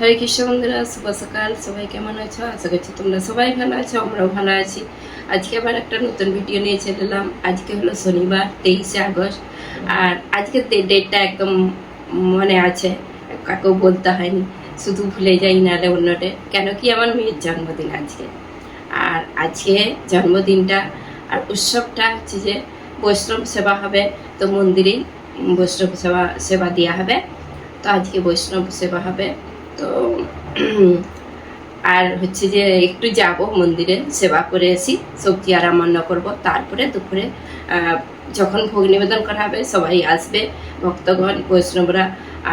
হরে কৃষ্ণ বন্ধুরা শুভ সকাল, সবাই কেমন আছো? আশা করছি তোমরা সবাই ভালো আছো, আমরাও ভালো আছি। আজকে আবার একটা নতুন ভিডিও নিয়ে চলে এলাম। আজকে হলো শনিবার, তেইশে আগস্ট। আর আজকে ডেটটা একদম মনে আছে কাকেও বলতে হয়নি। শুধু ভুলে যাই নাহলে অন্য ডে কেন কি আমার মেয়ের জন্মদিন আজকে। আর আজকে জন্মদিনটা আর উৎসবটা হচ্ছে যে বৈষ্ণব সেবা হবে, তো মন্দিরেই বৈষ্ণব সেবা সেবা দেওয়া হবে। তো আজকে বৈষ্ণব সেবা হবে। তো, আর হচ্ছে যে একটু যাব মন্দিরে, সেবা করে আসি, সবজি আর রান্না করব। তারপরে দুপুরে যখন ভোগ নিবেদন করা হবে, সবাই আসবে, ভক্তগণ, বৈষ্ণবরা,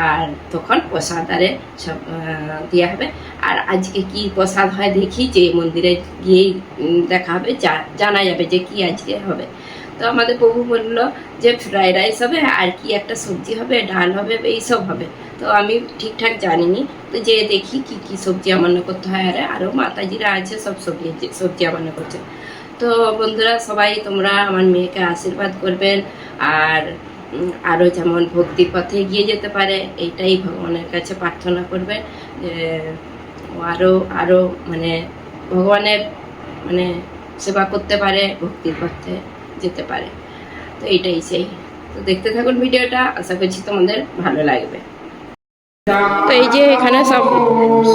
আর তখন প্রসাদ আরে সব দেওয়া হবে। আর আজকে কি প্রসাদ হয় দেখি যে মন্দিরে গিয়েই দেখা হবে জানা যাবে যে কি আজকে হবে। তো আমাদের প্রভু বলল যে ফ্রাইড রাইস হবে, আর কি একটা সবজি হবে, ডাল হবে, এইসব হবে। তো আমি ঠিকঠাক জানিনি। তো যে দেখি কি কি সবজি আমান্য করতে হয়, আরে আরও মাতাজিরা আছে, সব সবজি সবজি আমান্য করছে। তো বন্ধুরা, সবাই তোমরা আমার মেয়েকে আশীর্বাদ করবেন আর আরও যেমন ভক্তির পথে এগিয়ে যেতে পারে, এইটাই ভগবানের কাছে প্রার্থনা করবে যে আরও আরও মানে ভগবানের মানে সেবা করতে পারে, ভক্তির পথে যেতে পারে। তো এইটাই সেই। তো দেখতে থাকুন ভিডিওটা, আশা করছি তোমাদের ভালো লাগবে। তো এই যে এখানে সব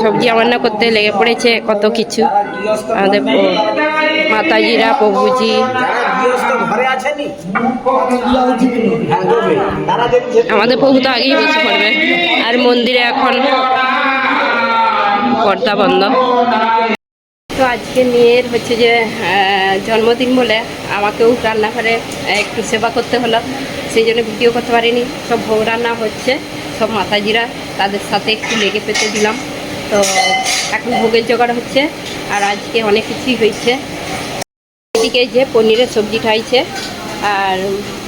সবজি রান্না করতে লেগে পড়েছে, কত কিছু। আমাদের মাতাজিরা, প্রভুজি। আমাদের প্রভু তো আগেই বসে পড়বে আর মন্দিরে এখন পর্দা বন্ধ। তো আজকে মেয়ের হচ্ছে যে জন্মদিন বলে আমাকেও রান্নাঘরে একটু সেবা করতে হলো। সেই জন্য ভিডিও করতে পারিনি। সব ভোগ রান্না হচ্ছে। সব মাতাজিরা তাদের সাথে একটু লেগে পেতে দিলাম। তো এখন ভোগের জোগাড় হচ্ছে আর আজকে অনেক কিছুই হয়েছে। এদিকে যে পনিরের সবজিটা হয়েছে আর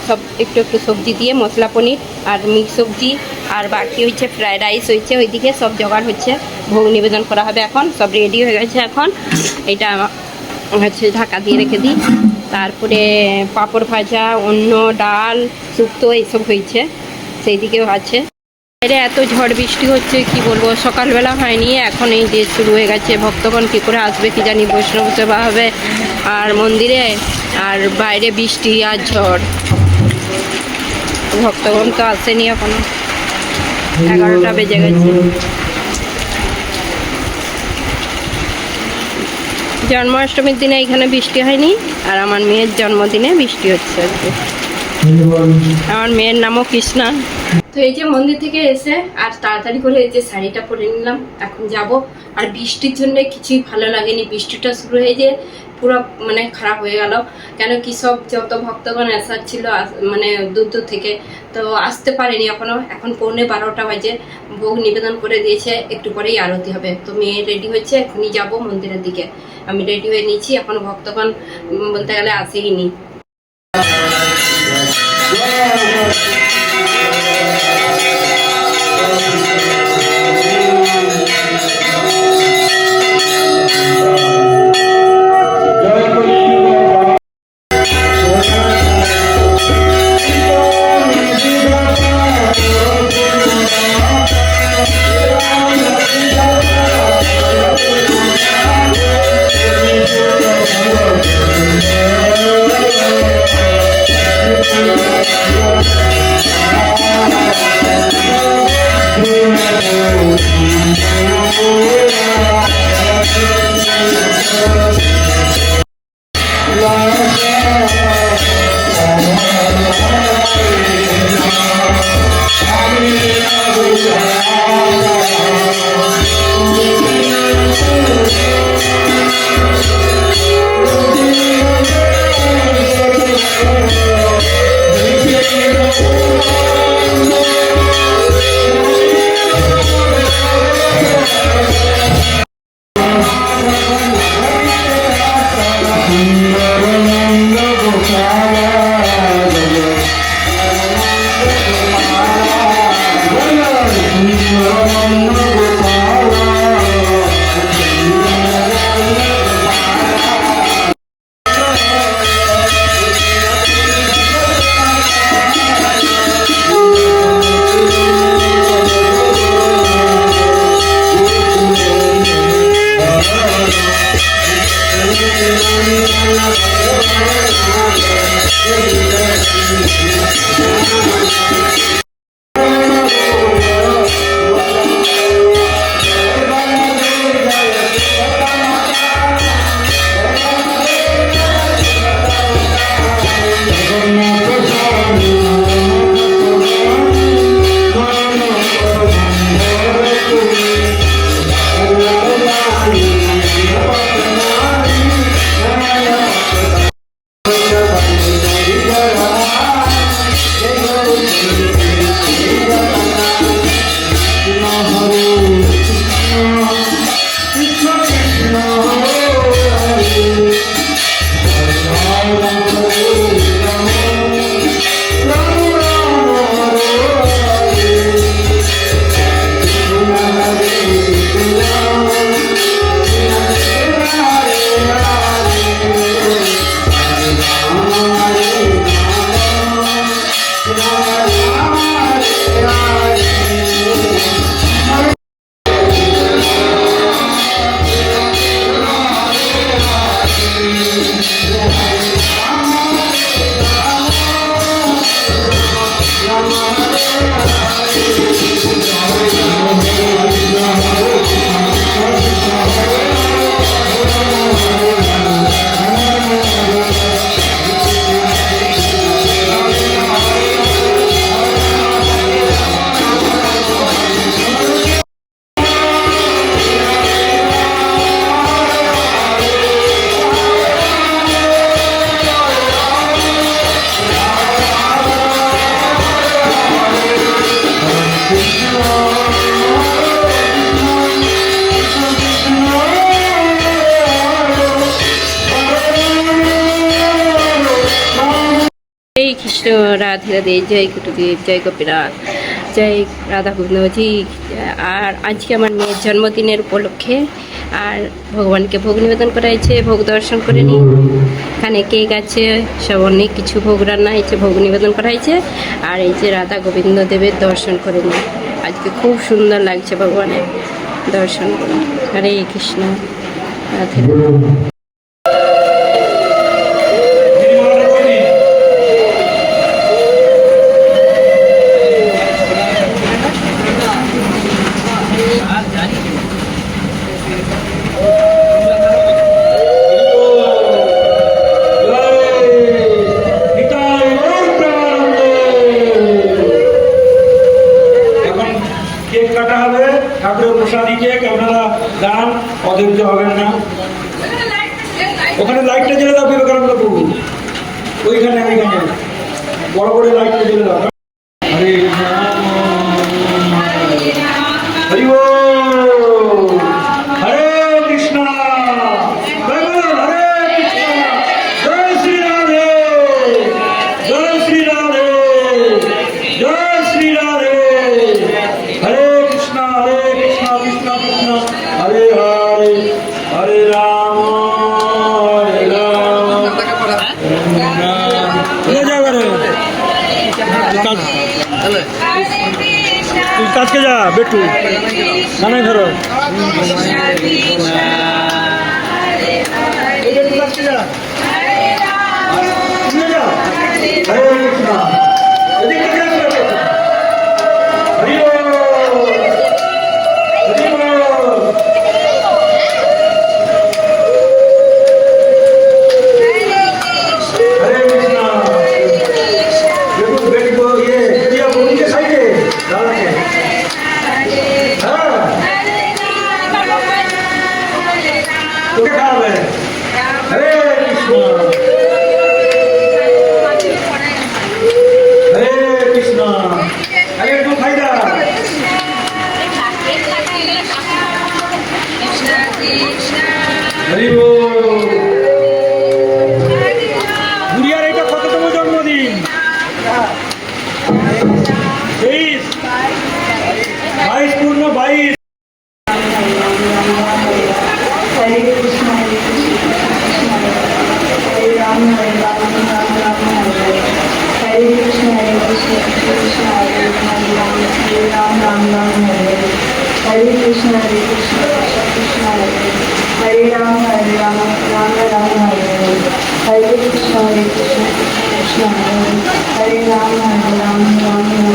সব একটু একটু সবজি দিয়ে মশলা পনির আর মিক্স সবজি আর বাকি হচ্ছে ফ্রায়েড রাইস হয়েছে ওইদিকে সব জোগাড় হচ্ছে। ভোগ নিবেদন করা হবে এখন, সব রেডি হয়ে গেছে এখন। এটা হচ্ছে ঢাকা দিয়ে রেখে দিই। তারপরে পাঁপড় ভাজা অন্য ডাল, শুক্তো, এইসব হয়েছে সেই দিকেও আছে। বাইরে এত ঝড় বৃষ্টি হচ্ছে কি বলব? সকালবেলা হয়নি এখন এই যে শুরু হয়ে গেছে ভক্তগণ কী করে আসবে কি জানি বৈষ্ণব সেবা হবে আর মন্দিরে আর বাইরে বৃষ্টি আর ঝড়। ভক্তগণ তো আসেনি এখনও। এগারোটা বেজে গেছে। জন্মাষ্টমীর দিনে এখানে বৃষ্টি হয়নি আর আমার মেয়ের জন্মদিনে বৃষ্টি হচ্ছে আজকে। আমার মেয়ের নামও কৃষ্ণা। তো এই যে মন্দির থেকে এসে আর তাড়াতাড়ি করে এই যে শাড়িটা পরে নিলাম, এখন যাব। আর বৃষ্টির জন্য কিছুই ভালো লাগেনি, বৃষ্টিটা শুরু হয়ে যে পুরো মানে খারাপ হয়ে গেল। কেন কি সব যত ভক্তগণ আসার ছিল মানে দূর দূর থেকে, তো আসতে পারেনি এখনও। এখন পৌনে বারোটা বাজে, ভোগ নিবেদন করে দিয়েছে, একটু পরেই আরতি হবে। তো মেয়ে রেডি হচ্ছে এখনই যাব মন্দিরের দিকে। আমি রেডি হয়ে নিচ্ছি এখন ভক্তগণ বলতে গেলে আসেই নি রাধে রাধে, জয় গুরুদেব, জয় গোপীনাথ, জয় রাধা গোবিন্দজি আর আজকে আমার মেয়ের জন্মদিনের উপলক্ষে আর ভগবানকে ভোগ নিবেদন করা হয়েছে, ভোগ দর্শন করে নিই এখানে কেক আছে, সব অনেক কিছু ভোগ রান্না হয়েছে, ভোগ নিবেদন করা হয়েছে। আর এই যে রাধা গোবিন্দ দেবের দর্শন করে নিই আজকে খুব সুন্দর লাগছে ভগবানের দর্শন করে। হরে কৃষ্ণ, রাধে রাধে। ওইখানে ওইখানে। বড় বড় লাইটটা জ্বেলে দাও। নানাই ধরো। হরে Krishna, Hare Krishna, Krishna Krishna, Hare Hare Rama, Hare Rama, Rama Rama, Hare Hare, Hare Krishna, Hare Krishna, Krishna Krishna, Hare Hare, Hare Rama, Hare Rama, Rama Rama, Hare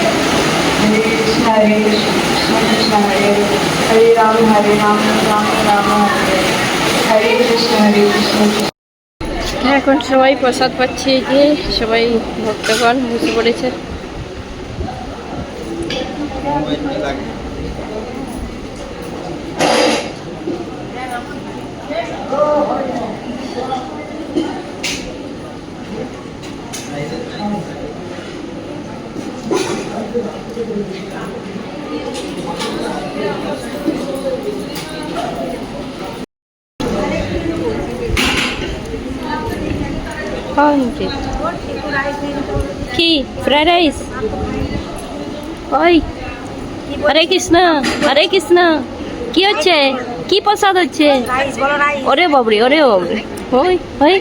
Hare, Hare Krishna, Hare Krishna, Krishna Krishna, Hare Hare, Hare Rama, Hare Rama, Rama Rama, Hare Hare, Hare Krishna, Hare Krishna. এখন সবাই প্রসাদ পাচ্ছে এই যে সবাই ভক্তগণ বুঝতে পড়েছে কি ফ্রাইড রাইস ওই হরে কৃষ্ণ হরে কৃষ্ণ কি হচ্ছে কি প্রসাদ হচ্ছে? ওরে বাবরে ওরে বাবরে ওই ওই।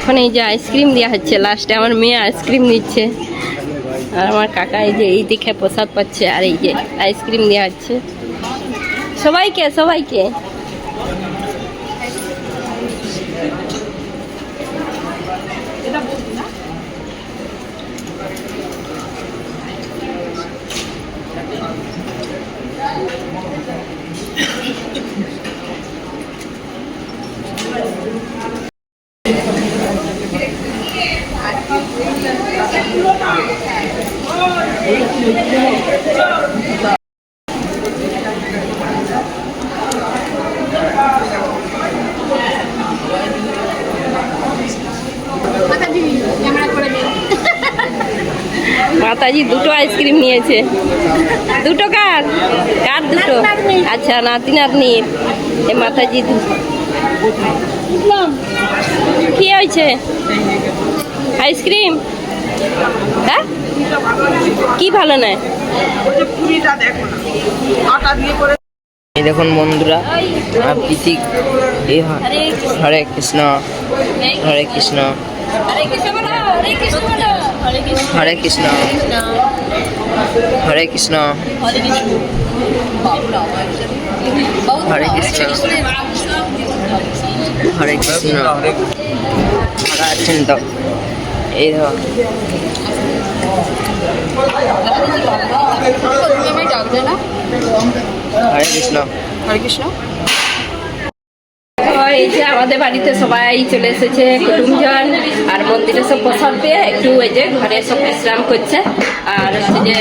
এখন এই যে আইসক্রিম দেওয়া হচ্ছে লাস্টে আমার মেয়ে আইসক্রিম নিচ্ছে। আর আমার কাকা এই যে, এই দেখে প্রসাদ পাচ্ছে, আর এই যে আইসক্রিম দেওয়া হচ্ছে। সবাইকে সবাইকে। মাতাজি দুটো আইসক্রিম নিয়েছে। দুটো কার? কার দুটো? আচ্ছা নাতি নাতনির এ মাতাজি কি হয়েছে? আইসক্রিম? হ্যাঁ? কি ভালো নয়? এই দেখুন বন্ধুরা পিসি হরে কৃষ্ণ হরে কৃষ্ণ। হরে কৃষ্ণ হরে কৃষ্ণ হরে কৃষ্ণ হরে কৃষ্ণ হরে কৃষ্ণ হরে কৃষ্ণ হরে কৃষ্ণ আছেন তো এই ধর হরে কৃষ্ণ হরে কৃষ্ণ এই যে আমাদের বাড়িতে সবাই চলে এসেছে কুটুমজন আর মন্দিরে সব প্রসাদ পেয়ে একটু এই যে ঘরে সব বিশ্রাম করছে। আর হচ্ছে যে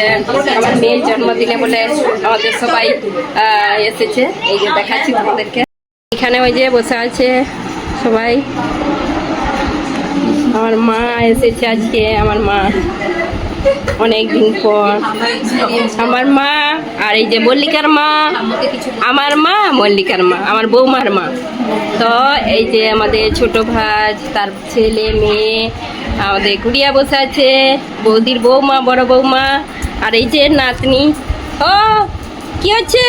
আমার মেয়ের জন্মদিনে বলে আমাদের সবাই এসেছে। এই যে দেখাচ্ছি তোমাদেরকে। এখানে ওই যে বসে আছে সবাই। আমার মা এসেছে আজকে, আমার মা। অনেক দিন পর। আমার মা আর এই যে মল্লিকার মা, আমার মা, মল্লিকার মা, আমার বৌমার মা। তো এই যে আমাদের ছোট ভাজ তার ছেলে, মেয়ে, আমাদের গুড়িয়া বসে আছে, বৌদির বৌমা, বড় বৌমা, আর এই যে নাতনি। ও, কি হচ্ছে?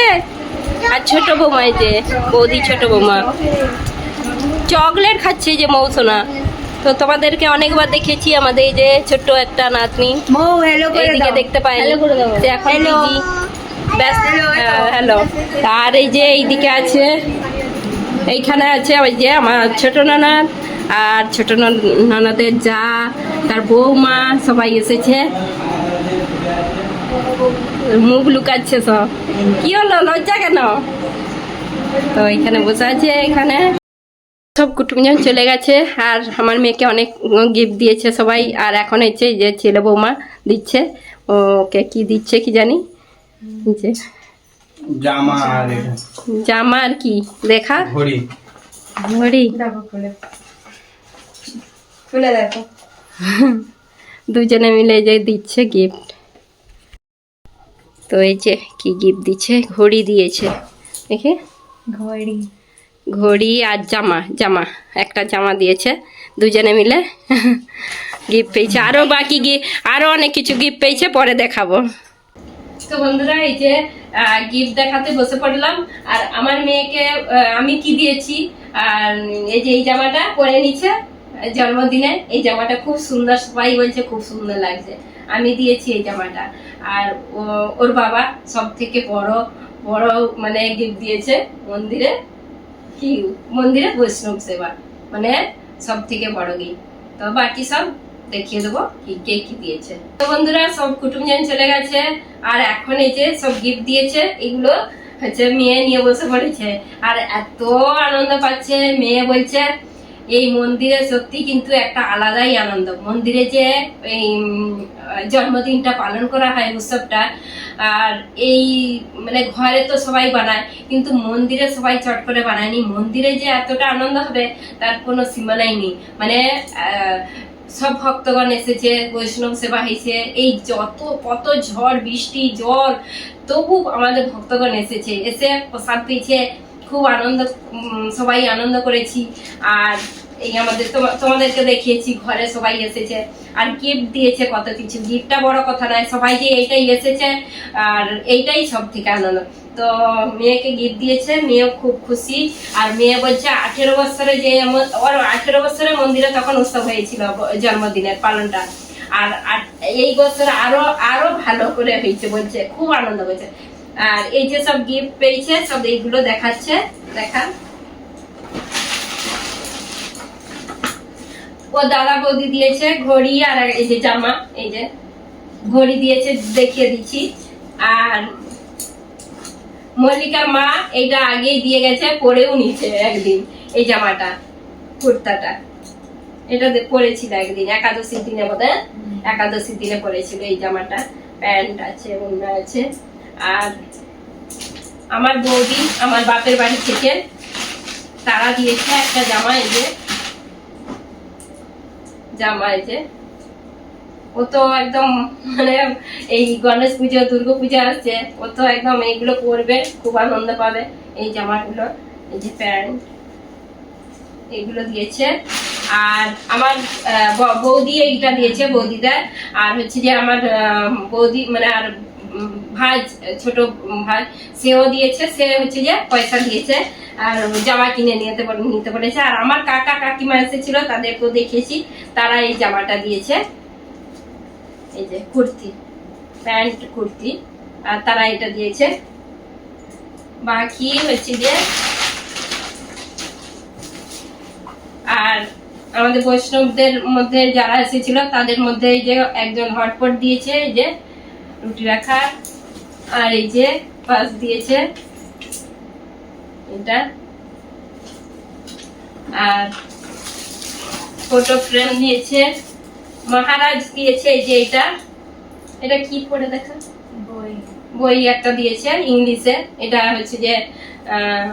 আর ছোট বৌমা এই যে, বৌদি ছোট বৌমা। চকলেট খাচ্ছে যে মৌসোনা। তো তোমাদেরকে অনেকবার দেখেছি আমাদের এই যে ছোট্ট একটা নাতনি। এইদিকে দেখতে পাইনি। তো এখন. হ্যালো আর এই যে এইদিকে আছে এইখানে আছে ওই যে আমার ছোট নানার আর ছোট নন- ননদের যা তার বৌমা সবাই এসেছে। মুখ লুকাচ্ছে সব। কি হলো? লজ্জা কেন? তো এখানে বসে আছে এখানে। সব কুটুমজন চলে গেছে আর আমার মেয়েকে অনেক গিফট দিয়েছে সবাই। আর এখন হচ্ছে যে ছেলে বৌমা দিচ্ছে ওকে কি দিচ্ছে কি জানি? যে। জামা আর জামা আর কি? দেখা? ঘড়ি। ঘড়ি। খুলে। দেখো। দুজনে মিলে যে দিচ্ছে গিফট তো এই যে কি গিফট দিচ্ছে? ঘড়ি দিয়েছে। দেখে। ঘড়ি। ঘড়ি আর জামা জামা। একটা জামা দিয়েছে, দুজনে মিলে। গিফট পেয়েছে। আরও বাকি গি আরও অনেক কিছু গিফট পেয়েছে, পরে দেখাবো। তো বন্ধুরা, এই যে গিফট দেখাতে বসে পড়লাম। আর আমার মেয়েকে আমি কি দিয়েছি? আর, এই যে, এই জামাটা পরে নিচ্ছে, জন্মদিনে। এই জামাটা খুব সুন্দর, সবাই বলছে খুব সুন্দর লাগছে। আমি দিয়েছি এই জামাটা। আর ওর বাবা সব থেকে বড় বড় মানে গিফট দিয়েছে মন্দিরে। কি মন্দিরে বৈষ্ণব সেবা মানে সব থেকে বড় গি তো বাকি সব দেখিয়ে দেবো কি, কে কি দিয়েছে। তো বন্ধুরা, সব কুটুম কুটুমজন চলে গেছে, আর এখন এই যে সব গিফট দিয়েছে, এগুলো হচ্ছে মেয়ে নিয়ে বসে পড়েছে। আর এত আনন্দ পাচ্ছে, মেয়ে বলছে এই মন্দিরে সত্যি কিন্তু একটা আলাদাই আনন্দ। মন্দিরে যে এই জন্মদিনটা পালন করা হয় উৎসবটা, আর এই মানে ঘরে তো সবাই বানায়, কিন্তু মন্দিরে সবাই চট করে বানায়নি। মন্দিরে যে এতটা আনন্দ হবে, তার কোনো সীমানাই নেই। মানে সব ভক্তগণ এসেছে, বৈষ্ণব সেবা হয়েছে, এই যত, কত ঝড়, বৃষ্টি জল তবু আমাদের ভক্তগণ এসেছে। এসে প্রসাদ পেয়েছে খুব আনন্দ সবাই আনন্দ করেছি। আর এই আমাদের তোমাদেরকে দেখিয়েছি, ঘরে সবাই এসেছে। আর গিফট দিয়েছে কত কিছু। গিফটটা বড় কথা নয়, সবাই যে এইটাই এসেছে, আর এইটাই সব থেকে আনন্দ। তো মেয়েকে গিফট দিয়েছে, মেয়েও খুব খুশি। আর মেয়ে বলছে, আঠেরো বছরে যে ওর আঠেরো বছরে মন্দিরে তখন উৎসব হয়েছিল, জন্মদিনের পালনটা। আর এই বছর আরও আরও ভালো করে হয়েছে বলছে, খুব আনন্দ হয়েছে। আর এই যে সব গিফট পেয়েছে সব এইগুলো দেখাচ্ছে দেখা ও দাদা বৌদি দিয়েছে ঘড়ি আর এই যে জামা এই যে ঘড়ি দিয়েছে দেখিয়ে দিচ্ছি। আর মল্লিকার মা এইটা আগেই দিয়ে গেছে পরেও নিচ্ছে একদিন এই জামাটা কুর্তাটা। এটা পরেছিল একদিন একাদশীর দিনে বোধ একাদশীর দিনে পরেছিল এই জামাটা। প্যান্ট আছে অন্য আছে। আর আমার বৌদি আমার বাপের বাড়ি থেকে তারা দিয়েছে একটা জামা, এই যে জামা, এই যে। ও তো একদম মানে এই গণেশ পুজো, দুর্গা পূজা আসছে, ও তো একদম এইগুলো পরবে, খুব আনন্দ পাবে, এই জামাগুলো, এই যে প্যান্ট, এইগুলো দিয়েছে। আর আমার বৌদি এইটা দিয়েছে বৌদিদা আর হচ্ছে যে আমার বৌদি মানে আর ভাই, ছোট ভাই, সেও দিয়েছে, সে হচ্ছে যে পয়সা দিয়েছে, আর জামা কিনে নিতে নিতে বলেছে। আর আমার কাকা কাকিমা এসেছিল, তাদেরকেও দেখিয়েছি, তারা এই জামাটা দিয়েছে। এই যে কুর্তি, প্যান্ট কুর্তি, আর তারা এটা দিয়েছে। বাকি হচ্ছে যে আর আমাদের বৈষ্ণবদের মধ্যে যারা এসেছিল, তাদের মধ্যে যে একজন হটপট দিয়েছে, এই যে রুটি রাখার আর এই যে পাস দিয়েছে। এটা। আর ফটো ফ্রেম দিয়েছে মহারাজ দিয়েছে এই যে এটা। এটা কি পড়ে দেখা? বই। বই একটা দিয়েছে ইংলিশে। এটা হচ্ছে যে আহ,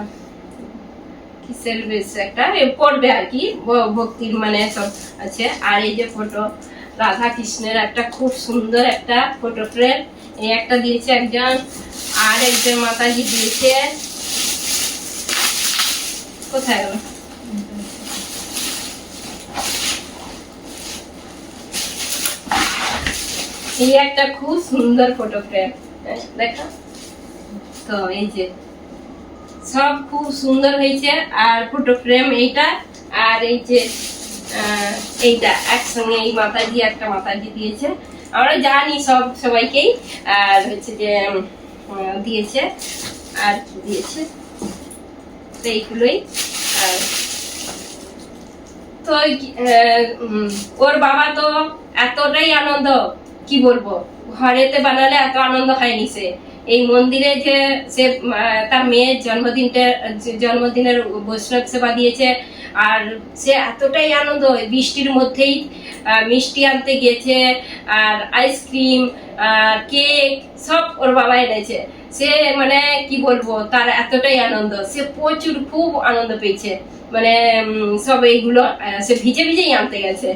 কিসের বেশ একটা? পড়বে আর কি ভক্তির মানে সব আছে। আর এই যে ফটো রাধা কৃষ্ণের একটা খুব সুন্দর একটা ফটো ফ্রেম এই একটা দিয়েছে একজন, আর একজন মাতাজি দিয়েছে। কোথায় গেল? এই একটা খুব সুন্দর ফটো ফ্রেম দেখো। তো এই যে, সব খুব সুন্দর হয়েছে। আর ফটো ফ্রেম এইটা, আর এই যে এইটা একসঙ্গে এই মাথা দিয়ে একটা মাথা দিয়ে দিয়েছে। আমরা জানি সব সবাইকেই, আর হচ্ছে যে দিয়েছে, আর কি দিয়েছে। তো এইগুলোই, আর তো ওর বাবা তো এতটাই আনন্দ, কি বলব? ঘরেতে বানালে এত আনন্দ হয়নি সে এই মন্দিরে যে সে তার মেয়ের জন্মদিনটা জন্মদিনের বৈষ্ণব সেবা দিয়েছে, আর সে এতটাই আনন্দ বৃষ্টির মধ্যেই মিষ্টি আনতে গেছে আর আইসক্রিম কেক সব ওর বাবা এনেছে। সে মানে কি বলব, তার এতটাই আনন্দ। সে প্রচুর খুব আনন্দ পেয়েছে। মানে সব এইগুলো সে ভিজে ভিজেই আনতে গেছে।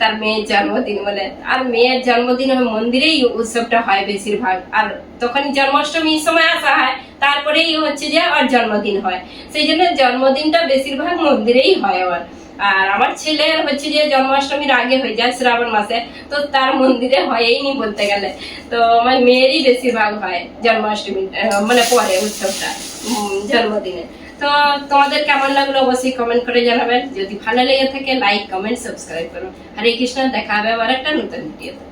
তার মেয়ের জন্মদিন বলে। আর মেয়ের জন্মদিন মন্দিরেই উৎসবটা হয় বেশিরভাগ। আর তখনই জন্মাষ্টমীর সময় আসা হয়, তারপরেই হচ্ছে যে ওর জন্মদিন হয়। সেই জন্য জন্মদিনটা বেশিরভাগ মন্দিরেই হয় আমার। আর আমার ছেলের হচ্ছে যে জন্মাষ্টমীর আগে হয়ে যায় শ্রাবণ মাসে, তো তার মন্দিরে হয়ইনি বলতে গেলে। তো আমার মেয়েরই বেশিরভাগ হয় জন্মাষ্টমী মানে পরে উৎসবটা জন্মদিনে। তো তোমাদের কেমন লাগল অবশ্যই কমেন্ট করে জানাবেন। যদি ভালো লেগে থাকে লাইক কমেন্ট সাবস্ক্রাইব করুন হরে কৃষ্ণ, দেখা হবে আবার একটা নতুন ভিডিও